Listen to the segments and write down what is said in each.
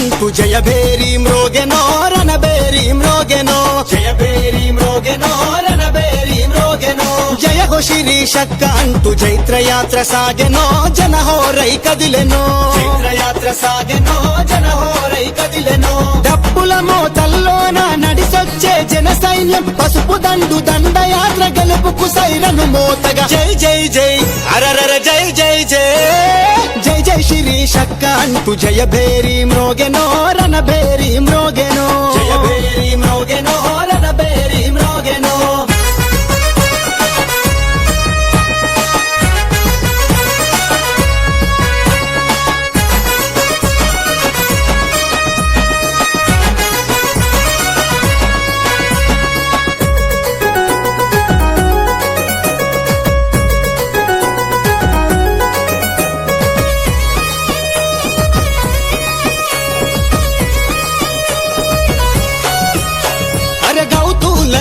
అంటూ జయభేరి మ్రోగెనో రణబేరి మ్రోగెనో జయభేరి మ్రోగెనో రణబేరి మ్రోగెనో జయ హో శిరీషక్క అంటూ జైత్రయాత్ర సాగెనో జనహోరై కదిలెనో జైత్రయాత్ర సాగెనో జనహోరై కదిలెనో డప్పుల మోతల్లోన నడిసొచ్చే జన సైన్యం పసుపు దండు దండయాత్ర గెలుపుకు సైరను మోతగా. జై జై జై అరరర జై జై జై జై. జై శిరీషక్క అంటూ జయ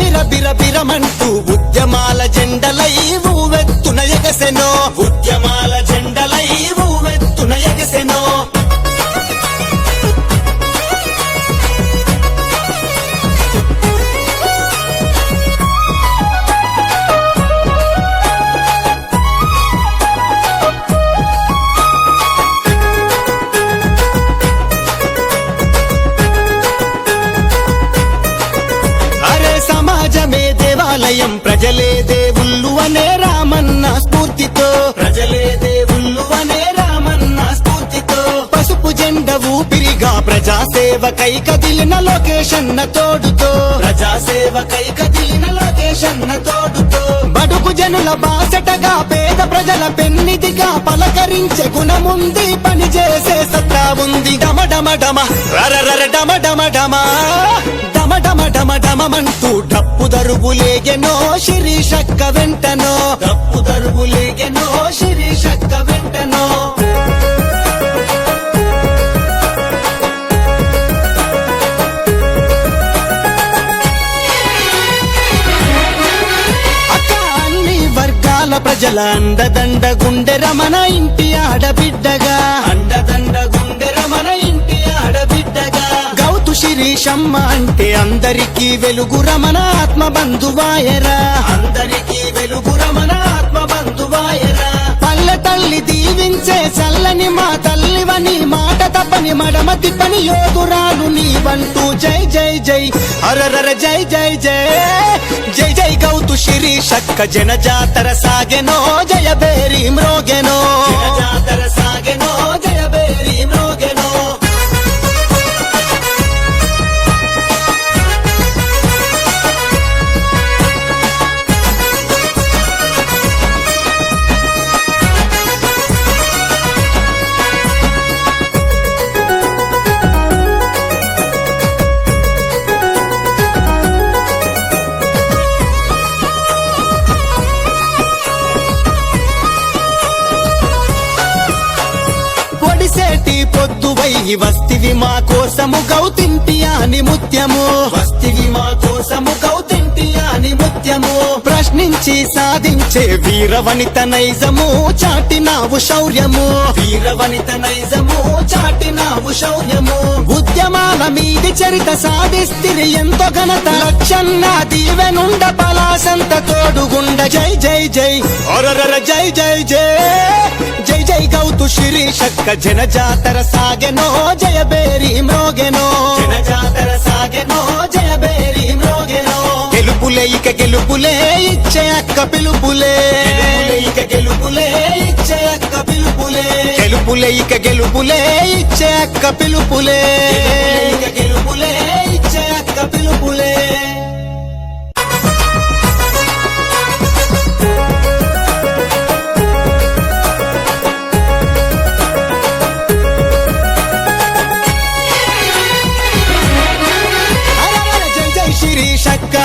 బిర బిర బిరమంటూ ఉద్యమాల జెండలై ఊవెత్తున ఎగసెనో. ఉద్యమా దేవాలయం ప్రజలే దేవుళ్ళు అనే రామన్న స్ఫూర్తితో. ప్రజలే దేవుళ్ళు అనే రామన్న స్ఫూర్తితో. పసుపు జెండ ఊపిరిగా ప్రజాసేవకై కదిలిన లొకేషన్ తోడుతో. ప్రజాసేవకై కదిలిన లొకేషన్ తోడుతో. బడుగు జనుల బాసటగా పేద ప్రజల పెన్నిదిగా పలకరించే గుణముంది పనిచేసే సత్తా ఉంది. డమ డమ డమ. రర డమ డమ డమ. డమ డమ డమ డమమంటూ డప్పు దరువులేగెనో శిరీషక్క వెంటనో. డప్పు దరువులేగెనో శిరీషక్క వెంటనో. ప్రజల అండదండ గుండె రమణ ఇంటి ఆడబిడ్డగా. శిరీషమ్మ అంటే అందరికీ వెలుగు రమణ ఆత్మ బంధువాయరా. అందరికీ వెలుగు రమణ ఆత్మ బంధువాయరా. పల్లె తల్లి దీవించే చల్లని మా తల్లివని మాట తప్పని మడమ తిప్పని యోధురాలు నీవంటూ. జై జై జై. అరరర జై జై జై. జై జై గౌతు శిరీషక్క జన జాతర సాగెనో జయ బేరి మ్రోగెనో. జాతర పైకి వస్తివి మా కోసము గౌతింటి అని ముత్యము. వస్తివి మా కోసము గౌతింటి అని ముత్యము. ప్రశ్నించి సాధించే వీరవనిత నైజము చాటినావు శౌర్యము. వీరవనిత నైజము చాటినావు శౌర్యము. ఉద్యమాల మీది చరిత సాధిస్తిరి ఎంతో ఘనత. లక్షన్న దీవెనుండ పలాసంత తోడుగుండ. జై జై జై. ఒరరర జై జై. జై శిరీషక్క జన జాతర సాగెనో జయ బేరి మ్రోగెనో. జన జాతర సాగెనో జయ బేరి మ్రోగెనో. గెలుపులే ఇక గెలుపులే ఇచ్చే అక్క పిలుపులే. ఇక గెలుపులే ఇచ్చే అక్క పిలుపులే. గెలుపులే ఇక గెలుపులే ఇచ్చే అక్క పిలుపులే. ఇక గెలుపులే ఇచ్చే అక్క పిలుపులే.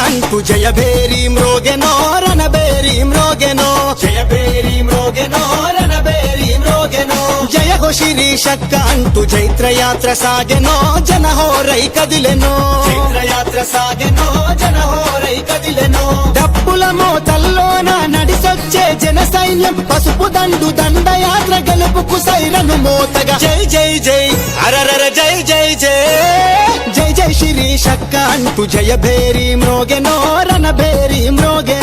అంటూ జయభేరి మ్రోగెనో రణబేరి మ్రోగెనో జయభేరి మ్రోగెనో రణబేరి మ్రోగెనో జయ హో శిరీషక్క అంటూ జైత్రయాత్ర సాగెనో జనహోరై కదిలెనో జైత్రయాత్ర సాగెనో జనహోరై కదిలెనో డప్పుల మోతల్లోన నడిసొచ్చే జన సైన్యం పసుపు దండు దండయాత్ర గెలుపుకు సైరను మోతగా. జై జై జై అరరర జై జై జై. జై జై శిరీషక్క అంటూ జయ భేరి మ్రోగెనో రణభేరి మ్రోగె